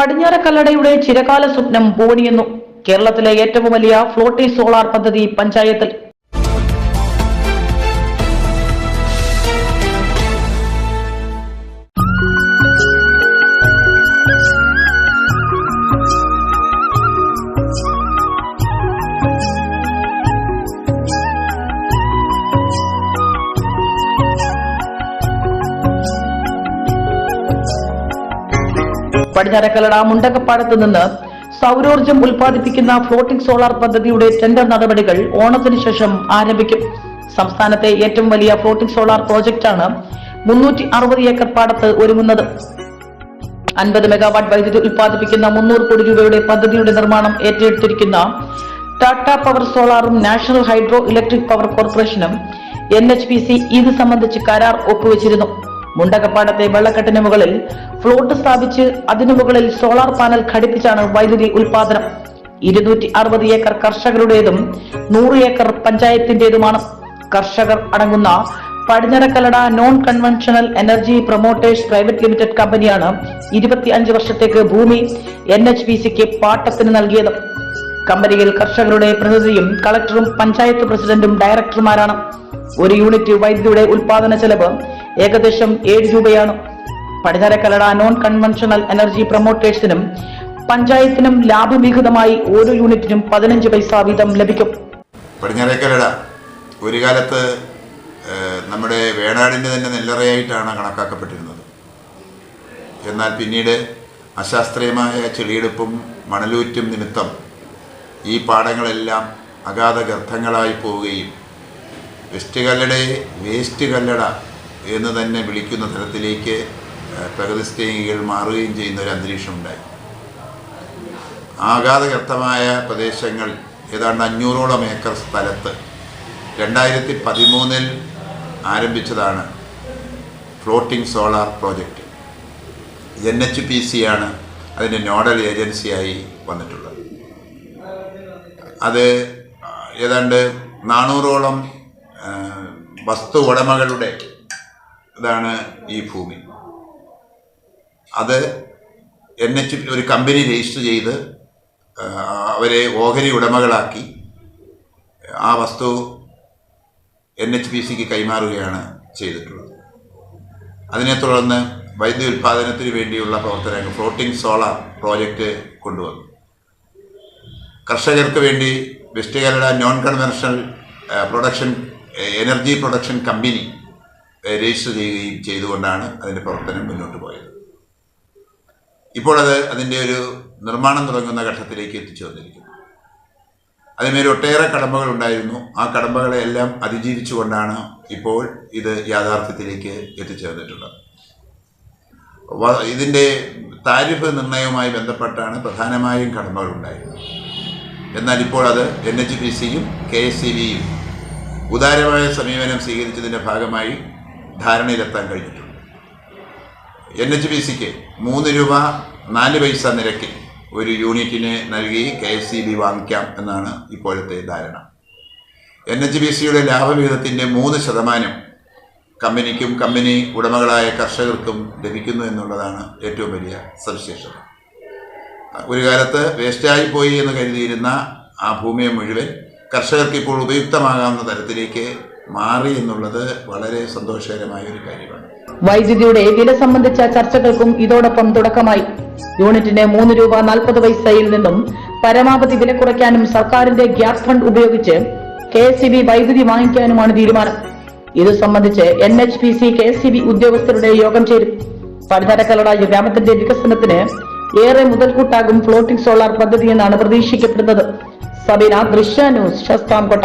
പടിഞ്ഞാറ കല്ലടയുടെ ചിരകാല സ്വപ്നം പൂവണിയുന്നു കേരളത്തിലെ ഏറ്റവും വലിയ ഫ്ലോട്ടി സോളാർ പദ്ധതി പഞ്ചായത്തിൽ. പടിഞ്ഞാറക്കല്ലട മുണ്ടക്കപ്പാടത്ത് നിന്ന് സൗരോർജം ഉൽപ്പാദിപ്പിക്കുന്ന ഫ്ലോട്ടിംഗ് സോളാർ പദ്ധതിയുടെ ടെൻഡർ നടപടികൾ ഓണത്തിന് ശേഷം ആരംഭിക്കും. സംസ്ഥാനത്തെ ഏറ്റവും വലിയ ഫ്ലോട്ടിംഗ് സോളാർ പ്രോജക്റ്റാണ് മുന്നൂറ്റി അറുപത് ഏക്കർ പാടത്ത് ഒരുങ്ങുന്നത്. അൻപത് മെഗാവാട്ട് വൈദ്യുതി ഉൽപ്പാദിപ്പിക്കുന്ന മുന്നൂറ് കോടി രൂപയുടെ പദ്ധതിയുടെ നിർമ്മാണം ഏറ്റെടുത്തിരിക്കുന്ന ടാറ്റ പവർ സോളാറും നാഷണൽ ഹൈഡ്രോ ഇലക്ട്രിക് പവർ കോർപ്പറേഷനും എൻ എച്ച് പി സി ഇത് സംബന്ധിച്ച് കരാർ ഒപ്പുവെച്ചിരുന്നു. മുണ്ടകപ്പാടത്തെ വെള്ളക്കെട്ടിന് മുകളിൽ ഫ്ലോട്ട് സ്ഥാപിച്ച് അതിനു മുകളിൽ സോളാർ പാനൽ ഘടിപ്പിച്ചാണ് വൈദ്യുതി ഉൽപാദനം ഇരുന്നൂറ്റി അറുപത് ഏക്കർ കർഷകരുടേതും നൂറ് ഏക്കർ പഞ്ചായത്തിന്റേതുമാണ്. കർഷകർ അടങ്ങുന്ന Padinjarekallada non conventional energy promoters private limited കമ്പനിയാണ് ഇരുപത്തിയഞ്ച് വർഷത്തേക്ക് ഭൂമി എൻ എച്ച് പി സിക്ക് പാട്ടത്തിന് നൽകിയത്. കമ്പനിയിൽ കർഷകരുടെ പ്രതിനിധിയും കളക്ടറും പഞ്ചായത്ത് പ്രസിഡന്റും ഡയറക്ടർമാരാണ്. ഒരു യൂണിറ്റ് വൈദ്യുതിയുടെ ഉൽപാദന ചെലവ് ഏകദേശം ഏഴ് രൂപയാണ്. പടിഞ്ഞാറക്കല്ലട നോൺ കൺവെൻഷണൽ എനർജി പ്രൊമോട്ടേഴ്സിനും പഞ്ചായത്തിനും ലാഭവിഹിതമായി ഓരോ യൂണിറ്റിനും പതിനഞ്ച് പൈസ വീതം ലഭിക്കും. പടിഞ്ഞാറേക്കരട ഒരു കാലത്ത് നമ്മുടെ വേണാടിന്റെ തന്നെ നെല്ലറയായിട്ടാണ് കണക്കാക്കപ്പെട്ടിരുന്നത്. എന്നാൽ പിന്നീട് അശാസ്ത്രീയമായ ചെളിയെടുപ്പും മണലൂറ്റും നിമിത്തം ഈ പാടങ്ങളെല്ലാം അഗാധ ഗർത്തങ്ങളായി പോവുകയും വെസ്റ്റ് കല്ലടയെ വേസ്റ്റ് കല്ലട എന്ന് തന്നെ വിളിക്കുന്ന തരത്തിലേക്ക് പ്രകൃതി പ്രകൃതിസ്നേഹികൾ മാറുകയും ചെയ്യുന്ന ഒരു അന്തരീക്ഷം ഉണ്ടായി ആഘാതകർത്തമായ പ്രദേശങ്ങൾ ഏതാണ്ട് അഞ്ഞൂറോളം ഏക്കർ സ്ഥലത്ത് രണ്ടായിരത്തി പതിമൂന്നിൽ ആരംഭിച്ചതാണ് floating solar project. N H P C ആണ് അതിന്റെ നോഡൽ ഏജൻസിയായി വന്നിട്ടുള്ളത്. അത് ഏതാണ്ട് നാനൂറോളം വസ്തു ഉടമകളുടെ ഇതാണ് ഈ ഭൂമി. അത് എൻ എച്ച് ഒരു കമ്പനി രജിസ്റ്റർ ചെയ്ത് അവരെ ഓഹരി ഉടമകളാക്കി ആ വസ്തു എൻ എച്ച് പി സിക്ക് കൈമാറുകയാണ് ചെയ്തിട്ടുള്ളത്. അതിനെ തുടർന്ന് വൈദ്യുതി ഉൽപ്പാദനത്തിന് വേണ്ടിയുള്ള പ്രവർത്തനങ്ങൾ ഫ്ലോട്ടിംഗ് സോളാർ പ്രോജക്റ്റ് കൊണ്ടുവന്നു. കർഷകർക്ക് വേണ്ടി west Kerala non conventional production energy production company register ചെയ്യുകയും ചെയ്തുകൊണ്ടാണ് അതിന്റെ പ്രവർത്തനം മുന്നോട്ട് പോയത്. ഇപ്പോൾ അത് അതിന്റെ ഒരു നിർമ്മാണം തുടങ്ങുന്ന ഘട്ടത്തിലേക്ക് എത്തിച്ചു വന്നിരിക്കുന്നു. അതിന്മേൽ ഒട്ടേറെ കടമ്പകൾ ഉണ്ടായിരുന്നു. ആ കടമ്പകളെ എല്ലാം അതിജീവിച്ചുകൊണ്ടാണ് ഇപ്പോൾ ഇത് യാഥാർത്ഥ്യത്തിലേക്ക് എത്തിച്ചേർന്നിട്ടുള്ളത് ഇതിന്റെ താരിഫ് നിർണയവുമായി ബന്ധപ്പെട്ടാണ് പ്രധാനമായും കടമ്പകൾ ഉണ്ടായിരുന്നത്. എന്നാൽ ഇപ്പോൾ അത് എൻ എച്ച് പി സിയും കെ എസ് സി ബിയും ഉദാരമായ സമീപനം സ്വീകരിച്ചതിന്റെ ഭാഗമായി ധാരണയിലെത്താൻ കഴിഞ്ഞിട്ടുണ്ട്. എൻ എച്ച് പി സിക്ക് മൂന്ന് രൂപ നാല് പൈസ നിരക്കിൽ ഒരു യൂണിറ്റിന് നൽകി കെ എസ് സി ബി വാങ്ങിക്കാം എന്നാണ് ഇപ്പോഴത്തെ ധാരണ. എൻ എച്ച് ബി സിയുടെ ലാഭവിഹിതത്തിന്റെ മൂന്ന് ശതമാനം കമ്പനിക്കും കമ്പനി ഉടമകളായ കർഷകർക്കും ലഭിക്കുന്നു എന്നുള്ളതാണ് ഏറ്റവും വലിയ സവിശേഷത. ഒരു കാലത്ത് വേസ്റ്റായി പോയി എന്ന് കരുതിയിരുന്ന ആ ഭൂമിയെ മുഴുവൻ കർഷകർക്ക് ഇപ്പോൾ ഉപയുക്തമാകാവുന്ന തരത്തിലേക്ക് മാറി എന്നുള്ളത് വളരെ സന്തോഷകരമായ ഒരു കാര്യമാണ്. വൈദ്യുതിയുടെ വില സംബന്ധിച്ച ചർച്ചകൾക്കും ഇതോടൊപ്പം തുടക്കമായി. യൂണിറ്റിന് മൂന്ന് രൂപ നാൽപ്പത് പൈസയിൽ നിന്നും പരമാവധി വില കുറയ്ക്കാനും സർക്കാരിന്റെ ഗ്യാസ് ഫണ്ട് ഉപയോഗിച്ച് കെ വൈദ്യുതി വാങ്ങിക്കാനുമാണ് തീരുമാനം. ഇത് സംബന്ധിച്ച് N H P C K S C B ഉദ്യോഗസ്ഥരുടെ യോഗം ചേരും. പടിഞ്ഞാറക്കല്ലട ഗ്രാമത്തിന്റെ വികസനത്തിന് ഏറെ മുതൽക്കൂട്ടാകും ഫ്ലോട്ടിംഗ് സോളാർ പദ്ധതി എന്നാണ് പ്രതീക്ഷിക്കപ്പെടുന്നത്. സബീന ദൃശ്യ ന്യൂസ് ശസ്താംകോട്ട.